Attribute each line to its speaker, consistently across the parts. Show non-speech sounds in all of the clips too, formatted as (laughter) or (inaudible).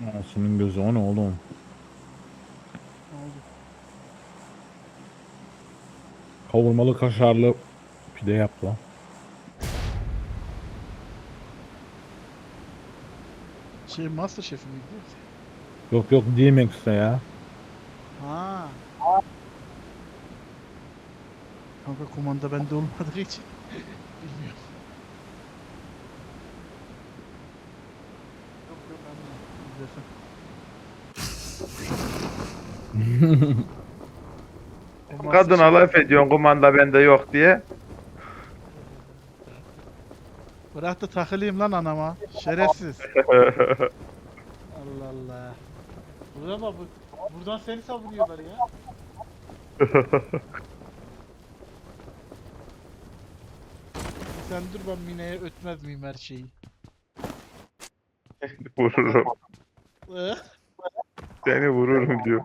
Speaker 1: Anasının gözü o ne oğlum? Kavurmalı kaşarlı pide yaptı lan.
Speaker 2: Şey Masterchef miydi?
Speaker 1: Yok yok DMX'te ya.
Speaker 2: Ha. Kanka kumanda bende olmadığı için bilmiyorum. Yok yok O
Speaker 3: Kadına laf ediyorsun kumanda bende yok diye.
Speaker 2: Bırak da takılayım lan anama. Şerefsiz. (laughs) Allah Allah. Buraya bak bu. Buradan seni savunuyorlar ya. (laughs) Sen dur ben Mine'ye ötmez miyim her şeyi.
Speaker 3: vururum. (laughs) Seni vururum diyor.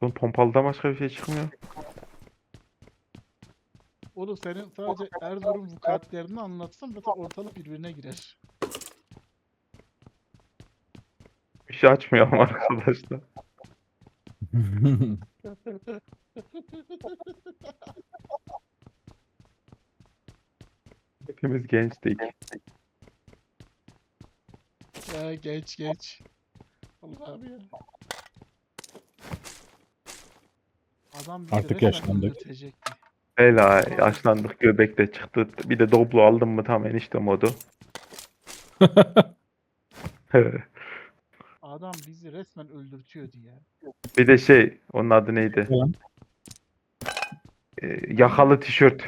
Speaker 3: Oğlum pompalıdan başka bir şey çıkmıyor.
Speaker 2: Oğlum senin sadece Erzurum vukuatlerini anlatsam zaten ortalık birbirine girer.
Speaker 3: Bir şey açmıyor arkadaşlar. (laughs) Hepimiz gençtik.
Speaker 2: Ya geç geç. Allah'ım ya. Adam bizi
Speaker 1: Artık
Speaker 2: resmen
Speaker 1: yaşlandık.
Speaker 2: öldürtecekti.
Speaker 3: Bela yaşlandık göbek de çıktı. Bir de Doblo aldım mı tam enişte modu. (laughs) (laughs)
Speaker 2: Adam bizi resmen öldürtüyordu ya.
Speaker 3: bir de şey onun adı neydi?
Speaker 1: Ne lan?
Speaker 3: Ee, yakalı tişört.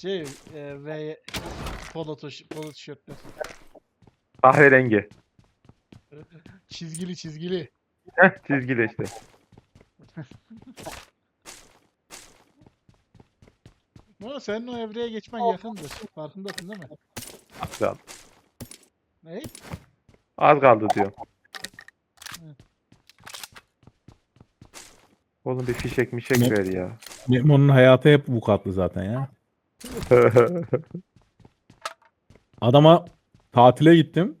Speaker 2: Şey e, ve polo, tuş, polo tişörtler.
Speaker 3: Kahverengi. (laughs)
Speaker 2: Çizgili çizgili.
Speaker 3: Heh çizgili işte. (laughs)
Speaker 2: Ama senin o evreye geçmen yakındır. Farkındasın değil mi?
Speaker 3: Kaldı.
Speaker 2: Ne?
Speaker 3: Az kaldı diyor. Oğlum bir fişek mişek
Speaker 1: Ne?
Speaker 3: ver ya.
Speaker 1: Memo'nun hayatı hep vukuatlı zaten ya. (laughs) Adama tatile gittim.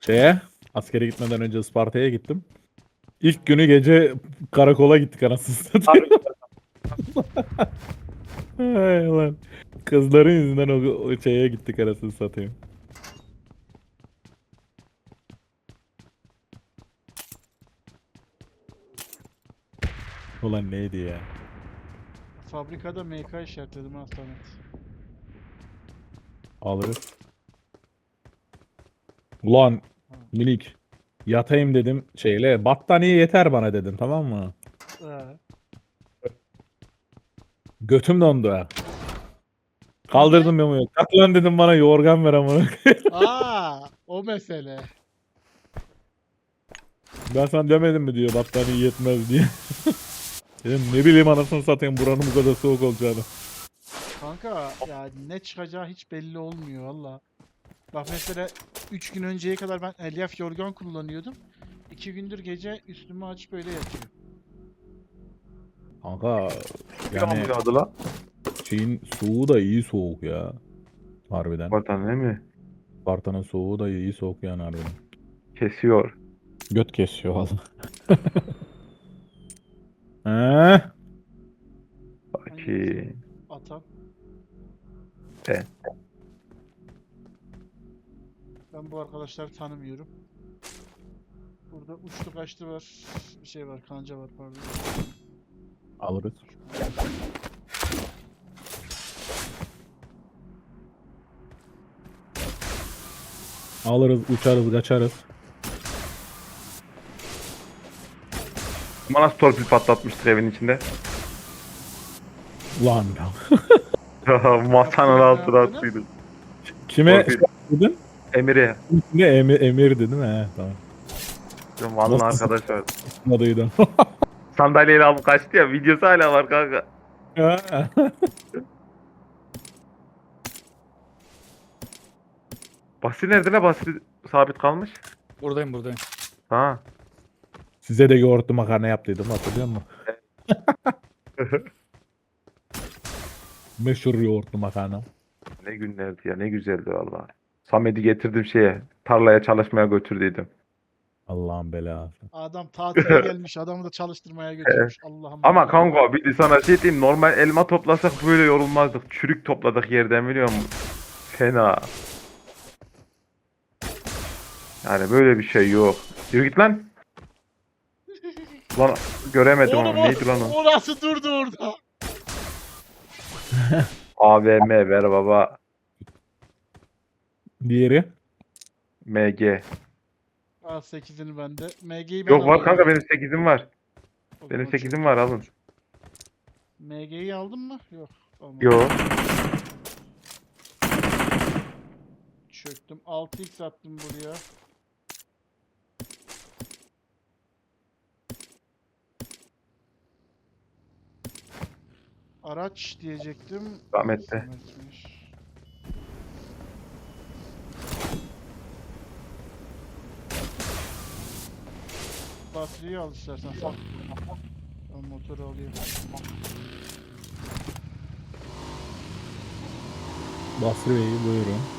Speaker 1: Şeye askere gitmeden önce Isparta'ya gittim. İlk günü gece karakola gittik anasını satayım. (laughs) Hay lan. Kızların yüzünden o, o şeye gittik anasını satayım. (laughs) Ulan neydi ya?
Speaker 2: Fabrikada MK işaretledim ha Samet.
Speaker 1: Alırız. Ulan minik yatayım dedim şeyle battaniye yeter bana dedim tamam mı?
Speaker 2: Ee,
Speaker 1: Götüm dondu ha. Kaldırdım Memo'yu. Kalk lan dedim bana yorgan ver ama. (laughs)
Speaker 2: Aa, o mesele.
Speaker 1: ben sana demedim mi diyor battaniye yetmez diye. (laughs) dedim ne bileyim anasını satayım buranın bu kadar soğuk olacağını.
Speaker 2: Kanka ya ne çıkacağı hiç belli olmuyor valla. Bak mesela 3 gün önceye kadar ben elyaf yorgan kullanıyordum. 2 gündür gece üstümü açıp öyle yatıyor.
Speaker 1: Kanka
Speaker 3: Yani...
Speaker 1: yani
Speaker 3: adı
Speaker 1: şeyin soğuğu da iyi soğuk ya. Harbiden.
Speaker 3: Vatan değil mi?
Speaker 1: Sparta'nın soğuğu da iyi soğuk yani harbiden.
Speaker 3: Kesiyor.
Speaker 1: Göt kesiyor valla. (laughs) He?
Speaker 3: Bakayım.
Speaker 2: Atan.
Speaker 3: Ben.
Speaker 2: Ben bu arkadaşları tanımıyorum. Burada uçtu kaçtı var. Bir şey var, kanca var pardon.
Speaker 1: Alırız. Alırız, uçarız, kaçarız.
Speaker 3: Ama nasıl torpil patlatmıştık evin içinde?
Speaker 1: Lan.
Speaker 3: Masanın altına attıydık.
Speaker 1: Kime
Speaker 3: Torpil.
Speaker 1: dedin?
Speaker 3: Emir'e.
Speaker 1: Ne emir, emir dedin he tamam.
Speaker 3: Vallahi
Speaker 1: Nasıl?
Speaker 3: arkadaş var.
Speaker 1: Ne duydum. (laughs)
Speaker 3: Sandalyeyle alıp kaçtı ya. Videosu hala var kanka. Basri nerede ne? Basri sabit kalmış.
Speaker 4: Buradayım buradayım.
Speaker 3: Ha.
Speaker 1: Size de yoğurtlu makarna yaptıydım hatırlıyor musun? (laughs) Meşhur yoğurtlu makarna.
Speaker 3: Ne günlerdi ya ne güzeldi valla. Samet'i getirdim şeye tarlaya çalışmaya götürdüydüm.
Speaker 1: Allah'ın belası.
Speaker 2: Adam tatile gelmiş adamı da çalıştırmaya götürmüş. Allah'ım.
Speaker 3: Ama kanka bir de sana şey diyeyim normal elma toplasak böyle yorulmazdık. Çürük topladık yerden biliyor musun? Fena. Yani böyle bir şey yok. Yürü git lan. Lan göremedim
Speaker 2: Oğlum
Speaker 3: ama
Speaker 2: o,
Speaker 3: neydi lan o?
Speaker 2: o nasıl durdu orada? (laughs)
Speaker 3: AVM ver baba.
Speaker 1: Diğeri.
Speaker 3: MG.
Speaker 2: Aa 8'ini bende. MG'yi ben
Speaker 3: Yok var
Speaker 2: alayım.
Speaker 3: kanka benim 8'im var.
Speaker 2: O
Speaker 3: Benim
Speaker 2: zaman
Speaker 3: 8'im var alın.
Speaker 2: MG'yi aldın mı? Yok. Tamam.
Speaker 3: Yo.
Speaker 2: Çöktüm. 6x attım buraya. Araç diyecektim.
Speaker 3: Rahmetli.
Speaker 2: Samet'miş. Bataryayı al istersen. Ben motoru alayım.
Speaker 1: Basri Bey buyurun.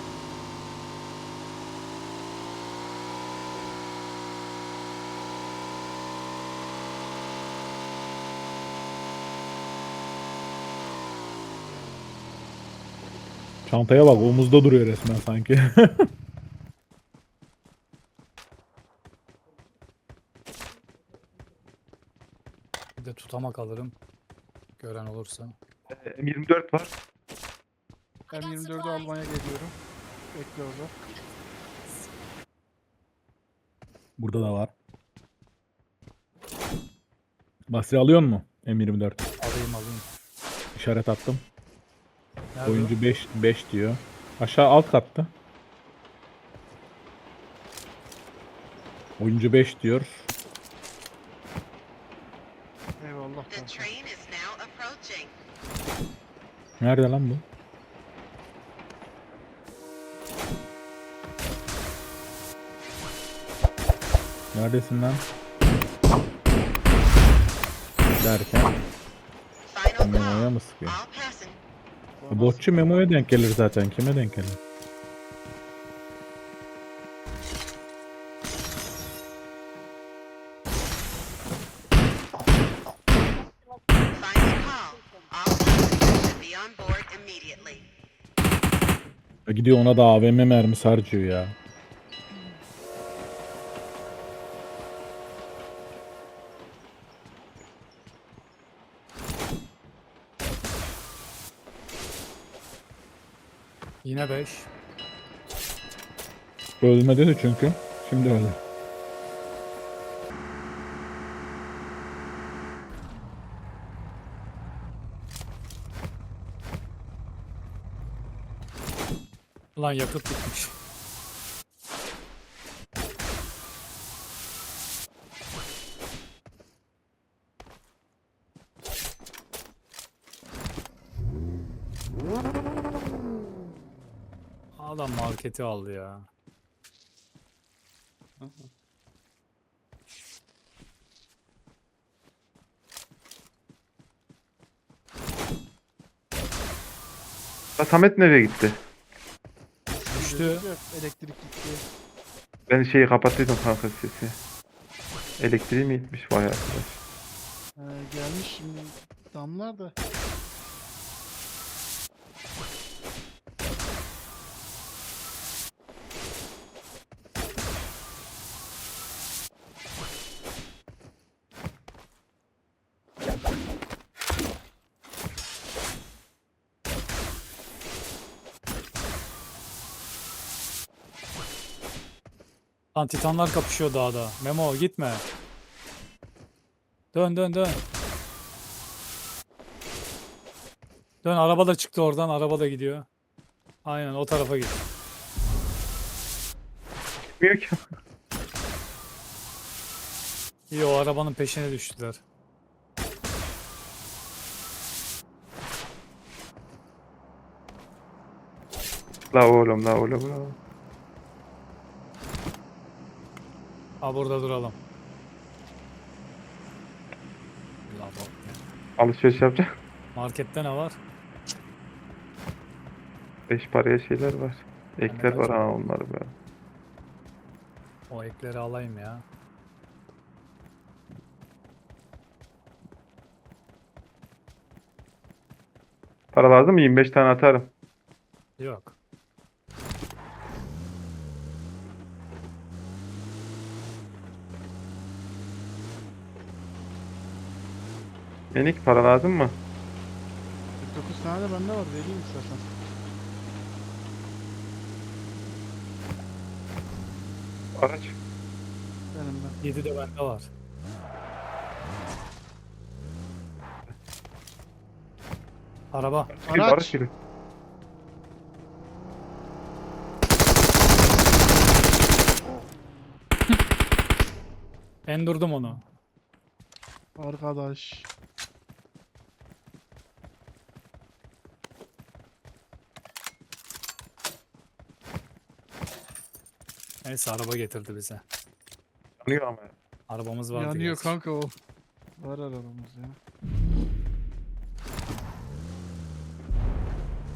Speaker 1: Çantaya bak omuzda duruyor resmen sanki. (laughs)
Speaker 4: Bir de tutamak alırım. Gören olursa.
Speaker 3: M24 var.
Speaker 2: Ben 24'ü almaya geliyorum. Bekle orada.
Speaker 1: Burada da var. Basri alıyor mu? M24.
Speaker 4: Alayım alayım.
Speaker 1: İşaret attım.
Speaker 4: Nerede?
Speaker 1: Oyuncu 5 5 diyor. Aşağı alt katta. Oyuncu 5 diyor.
Speaker 2: Eyvallah
Speaker 5: The
Speaker 2: kanka.
Speaker 5: train is now approaching.
Speaker 1: Nerede lan bu? Neredesin lan? Derken
Speaker 5: Final call.
Speaker 1: mı sıkıyor? Botçu Memo'ya denk gelir zaten. Kime denk gelir? Gidiyor ona da AVM mermisi harcıyor ya.
Speaker 4: Yine 5.
Speaker 1: Ölmedi de çünkü. Şimdi öldü.
Speaker 4: Ulan yakıt bitmiş. Adam marketi aldı ya.
Speaker 3: Ya Samet nereye gitti?
Speaker 4: Düştü.
Speaker 2: Yok, Elektrik gitti.
Speaker 3: Ben şeyi kapattıydım kanka sesi. Elektriği mi gitmiş vay arkadaş.
Speaker 2: Ee, gelmiş şimdi damlar da.
Speaker 4: Lan titanlar kapışıyor dağda. Memo gitme. Dön dön dön. Dön araba da çıktı oradan. Araba da gidiyor. Aynen o tarafa git.
Speaker 3: Gitmiyor ki.
Speaker 4: İyi o arabanın peşine düştüler.
Speaker 3: La oğlum la oğlum la.
Speaker 4: Ha burada duralım. bak.
Speaker 3: Alışveriş yapacak.
Speaker 4: Markette ne var?
Speaker 3: Beş paraya şeyler var. Ekler var ha onları böyle.
Speaker 4: O ekleri alayım ya.
Speaker 3: Para lazım mı? 25 tane atarım.
Speaker 4: Yok.
Speaker 3: Enik para lazım mı?
Speaker 2: 49 tane de bende var vereyim istersen.
Speaker 3: Araç.
Speaker 2: Benim ben.
Speaker 4: 7 de bende var. Araba.
Speaker 2: Araç.
Speaker 3: araç.
Speaker 4: Ben durdum onu.
Speaker 2: Arkadaş.
Speaker 4: Neyse araba getirdi bize.
Speaker 3: Yanıyor ama.
Speaker 4: Arabamız vardı.
Speaker 2: Yanıyor
Speaker 4: gerçi.
Speaker 2: kanka o. Var arabamız ya.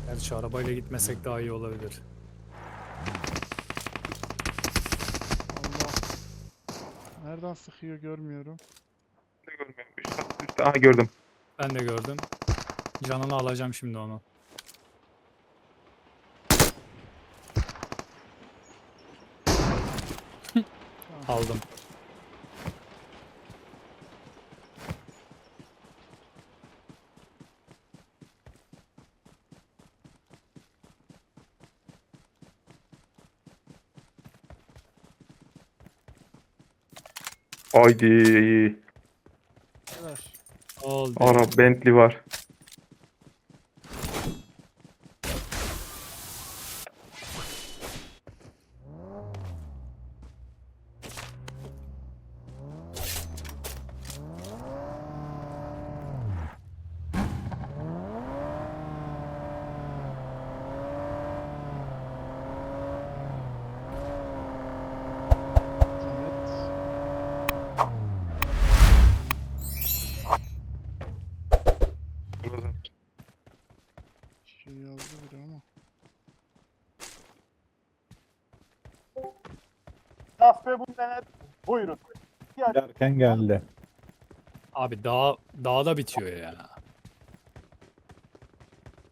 Speaker 4: Gerçi arabayla gitmesek daha iyi olabilir.
Speaker 2: Allah. Nereden sıkıyor görmüyorum.
Speaker 3: Ne görmüyorum. Üst kat üstte. Aha gördüm.
Speaker 4: Ben de gördüm. Canını alacağım şimdi onu. Aldım.
Speaker 3: Haydi.
Speaker 4: Oldu.
Speaker 3: Ara Bentley var.
Speaker 2: Evet. Şey yazdı biri ama.
Speaker 1: Derken geldi.
Speaker 4: Abi dağ, dağda bitiyor ya.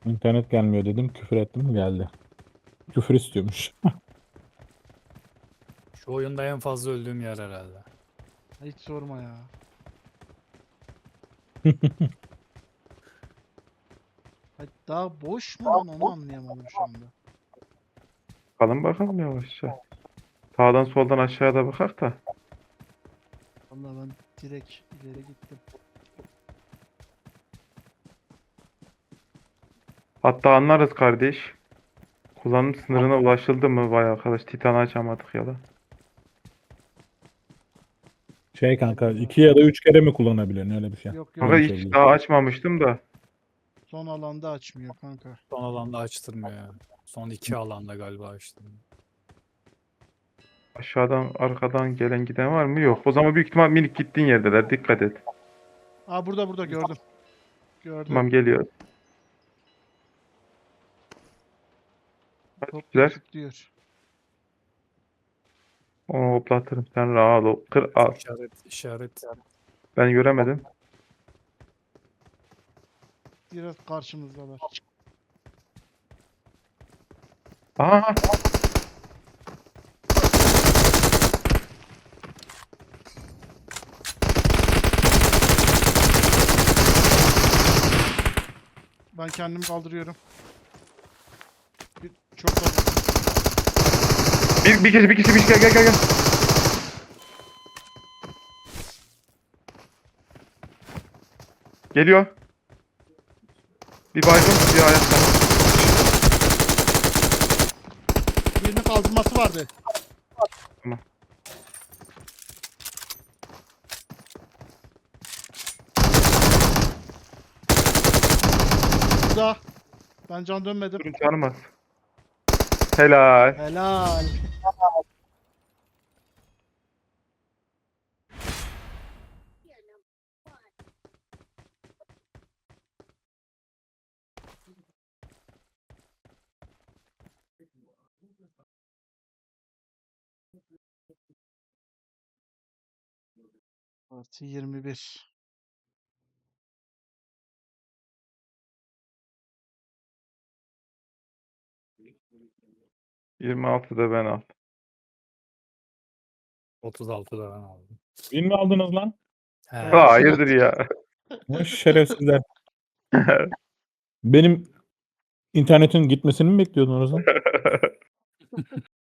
Speaker 1: İnternet gelmiyor dedim. Küfür ettim geldi. Küfür istiyormuş. (laughs)
Speaker 4: Şu oyunda en fazla öldüğüm yer herhalde.
Speaker 2: Hiç sorma ya. (laughs) Ay, Daha boş mu lan onu anlayamadım şu anda.
Speaker 3: Bakalım bakalım yavaşça. Sağdan soldan aşağıda bakak da.
Speaker 2: Vallahi ben direkt ileri gittim.
Speaker 3: Hatta anlarız kardeş. Kullanım sınırına ulaşıldı mı? Vay arkadaş Titan'ı açamadık ya da.
Speaker 1: Şey kanka iki ya da üç kere mi kullanabiliyorsun öyle bir şey.
Speaker 2: Yok yok.
Speaker 3: Kanka hiç daha açmamıştım da.
Speaker 2: Son alanda açmıyor kanka.
Speaker 4: Son alanda açtırmıyor ya. Son iki alanda galiba açtım.
Speaker 3: Aşağıdan arkadan gelen giden var mı? Yok. O zaman büyük ihtimal minik gittiğin yerdeler. Dikkat et.
Speaker 2: Aa burada burada gördüm. Gördüm.
Speaker 3: Tamam geliyor. Hadi
Speaker 2: Top
Speaker 3: güzel.
Speaker 2: tutuyor.
Speaker 3: Onu hoplatırım. Sen rahat ol. Kır al.
Speaker 4: İşaret, işaret.
Speaker 3: Ben göremedim.
Speaker 2: Biraz karşımızdalar.
Speaker 3: Aha.
Speaker 2: Ben kendimi kaldırıyorum. Bir, çok fazla.
Speaker 3: Bir, bir kişi bir kişi bir kişi gel gel gel. gel. Geliyor. Bir baygın bir ayakta.
Speaker 2: Birinin kaldırması vardı.
Speaker 3: Tamam.
Speaker 2: daha. Ben can dönmedim.
Speaker 3: Durun canım Helal.
Speaker 2: Helal. Artı 21.
Speaker 3: 26 da ben al.
Speaker 4: 36 da ben aldım.
Speaker 1: Bin mi aldınız lan?
Speaker 4: He.
Speaker 3: Ha, hayırdır ya.
Speaker 1: Vay şerefsizler. (laughs) Benim internetin gitmesini mi bekliyordun orada? (laughs)